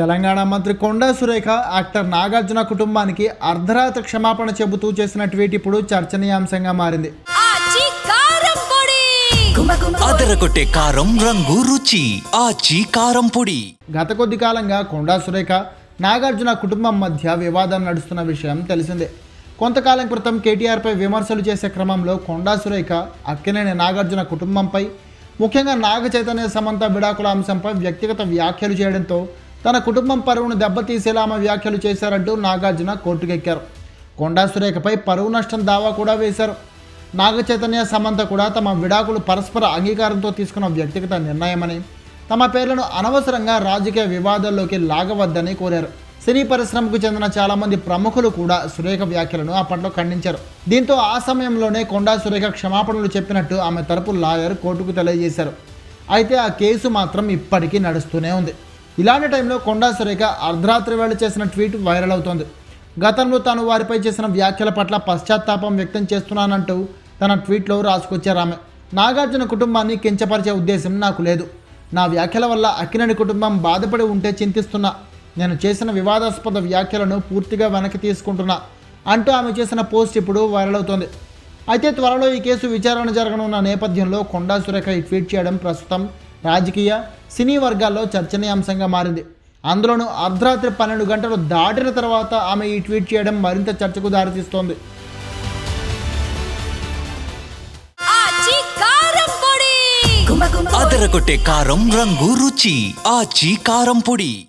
తెలంగాణ మంత్రి కొండా సురేఖ యాక్టర్ నాగార్జున కుటుంబానికి అర్ధరాత్రి క్షమాపణ చెబుతూ చేసిన ట్వీట్ ఇప్పుడు చర్చనీయాంశంగా మారింది కారం పొడి అదరగొట్టే కారం రంగు రుచి ఆచి కారం పొడి గత కొద్ది కాలంగా కొండా సురేఖ నాగార్జున కుటుంబం మధ్య వివాదం నడుస్తున్న విషయం తెలిసిందే కొంతకాలం క్రితం కేటీఆర్పై విమర్శలు చేసే క్రమంలో కొండా సురేఖ అక్కినేని నాగార్జున కుటుంబంపై ముఖ్యంగా నాగ చైతన్య సమంత విడాకుల అంశంపై వ్యక్తిగత వ్యాఖ్యలు చేయడంతో తన కుటుంబం పరువును దెబ్బతీసేలా ఆమె వ్యాఖ్యలు చేశారంటూ నాగార్జున కోర్టుకెక్కారు. కొండా సురేఖపై పరువు నష్టం దావా కూడా వేశారు. నాగ చైతన్య సమంత కూడా తమ విడాకులు పరస్పర అంగీకారంతో తీసుకున్న వ్యక్తిగత నిర్ణయమని తమ పేర్లను అనవసరంగా రాజకీయ వివాదాల్లోకి లాగవద్దని కోరారు. సినీ పరిశ్రమకు చెందిన చాలామంది ప్రముఖులు కూడా సురేఖ వ్యాఖ్యలను అప్పట్లో ఖండించారు. దీంతో ఆ సమయంలోనే కొండా సురేఖ క్షమాపణలు చెప్పినట్టు ఆమె తరపు లాయర్ కోర్టుకు తెలియజేశారు. అయితే ఆ కేసు మాత్రం ఇప్పటికీ నడుస్తూనే ఉంది. ఇలాంటి టైంలో కొండా సురేఖ అర్ధరాత్రి వేళ చేసిన ట్వీట్ వైరల్ అవుతోంది. గతంలో తాను వారిపై చేసిన వ్యాఖ్యల పట్ల పశ్చాత్తాపం వ్యక్తం చేస్తున్నానంటూ తన ట్వీట్లో రాసుకొచ్చారు ఆమె. నాగార్జున కుటుంబాన్ని కించపరిచే ఉద్దేశం నాకు లేదు. నా వ్యాఖ్యల వల్ల అక్కినేని కుటుంబం బాధపడి ఉంటే చింతిస్తున్నా. నేను చేసిన వివాదాస్పద వ్యాఖ్యలను పూర్తిగా వెనక్కి తీసుకుంటున్నా అంటూ ఆమె చేసిన పోస్ట్ ఇప్పుడు వైరల్ అవుతోంది. అయితే త్వరలో ఈ కేసు విచారణ జరగనున్న నేపథ్యంలో కొండా సురేఖ ఈ ట్వీట్ చేయడం ప్రస్తుతం రాజకీయ సినీ వర్గాల్లో చర్చనీయాంశంగా మారింది. అందులోనూ అర్ధరాత్రి పన్నెండు గంటలు దాటిన తర్వాత ఆమె ఈ ట్వీట్ చేయడం మరింత చర్చకు దారితీస్తోంది. కారం రంగు రుచి ఆచి కారం పొడి.